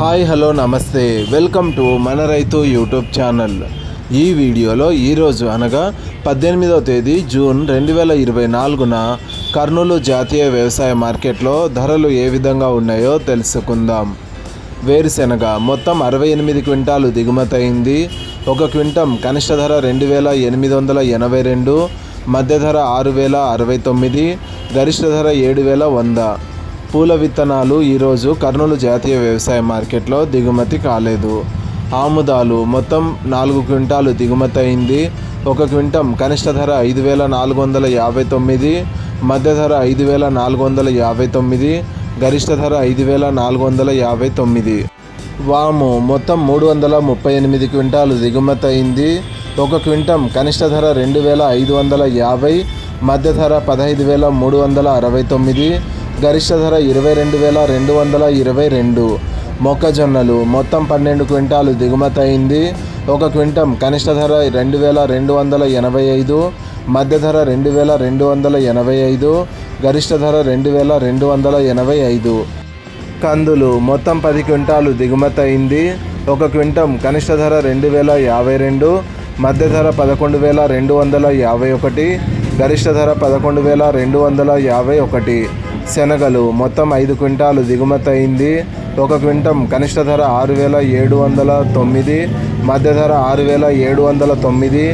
Hi hello నమస్తే. Welcome to మన రైతు యూట్యూబ్ ఛానల్. ఈ వీడియోలో ఈరోజు అనగా పద్దెనిమిదవ తేదీ జూన్ రెండు వేల ఇరవై నాలుగున కర్నూలు జాతీయ వ్యవసాయ మార్కెట్లో ధరలు ఏ విధంగా ఉన్నాయో తెలుసుకుందాం. వేరుశెనగ మొత్తం అరవై ఎనిమిది క్వింటాలు దిగుమతయింది ఒక క్వింటం కనిష్ట ధర రెండు వేల ఎనిమిది వందల ఎనభై రెండు మధ్య ధర ఆరు వేల అరవై తొమ్మిది గరిష్ట ధర ఏడు వేల వంద. పూల విత్తనాలు ఈరోజు కర్నూలు జాతీయ వ్యవసాయ మార్కెట్లో దిగుమతి కాలేదు. ఆముదాలు మొత్తం నాలుగు క్వింటాలు దిగుమతి అయింది. ఒక క్వింటం కనిష్ట ధర ఐదు వేల నాలుగు వందల యాభై తొమ్మిది మధ్య ధర ఐదు వేల నాలుగు వందల యాభై తొమ్మిది గరిష్ట ధర ఐదు వేల నాలుగు వందల యాభై తొమ్మిది. వాము మొత్తం మూడు వందల ముప్పై ఎనిమిది క్వింటాలు దిగుమతి అయింది. ఒక క్వింటం కనిష్ట ధర రెండు వేల ఐదు వందల యాభై మధ్య ధర పదహైదు వేల మూడు వందల అరవై తొమ్మిది గరిష్ట ధర ఇరవై రెండు వేల రెండు వందల ఇరవై రెండు. మొక్కజొన్నలు మొత్తం పన్నెండు క్వింటాలు దిగుమతి అయింది ఒక క్వింటం కనిష్ట ధర రెండు వేల రెండు వందల ఎనభై ఐదు. మధ్య ధర రెండు వేల రెండు వందల ఎనభై ఐదు. గరిష్ట ధర రెండు వేల రెండు వందల ఎనభై ఐదు. కందులు మొత్తం పది క్వింటాలు దిగుమతి అయింది ఒక క్వింటం కనిష్ట ధర రెండు వేల యాభై రెండు. మధ్య ధర పదకొండు వేల రెండు వందల యాభై ఒకటి. గరిష్ట ధర పదకొండు వేల రెండు వందల యాభై ఒకటి. శనగలు మొత్తం ఐదు క్వింటాలు దిగుమతి అయింది ఒక క్వింటం కనిష్ట ధర ఆరు వేల ఏడు వందల తొమ్మిది మధ్య ధర ఆరు వేల ఏడు వందల తొమ్మిది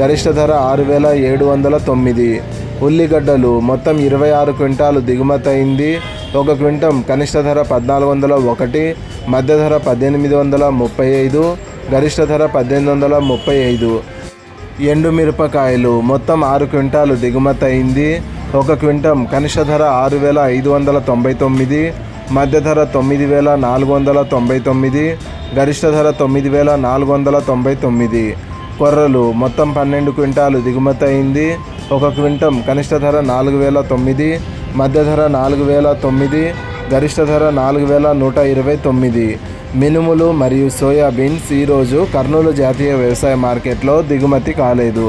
గరిష్ట ధర ఆరు వేల ఏడు వందల తొమ్మిది. ఉల్లిగడ్డలు మొత్తం ఇరవై ఆరు క్వింటాలు దిగుమతి అయింది ఒక క్వింటం కనిష్ట ధర పద్నాలుగు వందల ఒకటి మధ్య ధర పద్దెనిమిది వందల ముప్పై ఐదు గరిష్ట ధర పద్దెనిమిది వందల ముప్పై ఐదు. ఎండు మిరపకాయలు మొత్తం ఆరు క్వింటాలు దిగుమతి అయింది ఒక క్వింటం కనిష్ట ధర ఆరు వేల ఐదు వందల తొంభై తొమ్మిది మధ్య ధర తొమ్మిది వేల నాలుగు వందల తొంభై తొమ్మిది గరిష్ట ధర తొమ్మిది వేల నాలుగు వందల తొంభై తొమ్మిది. కొర్రలు మొత్తం పన్నెండు క్వింటాలు దిగుమతి అయింది. ఒక క్వింటం కనిష్ట ధర నాలుగు వేల తొమ్మిది మధ్య ధర నాలుగు వేల తొమ్మిది గరిష్ట ధర నాలుగు వేల నూట ఇరవై తొమ్మిది. మినుములు మరియు సోయాబీన్స్ ఈరోజు కర్నూలు జాతీయ వ్యవసాయ మార్కెట్లో దిగుమతి కాలేదు.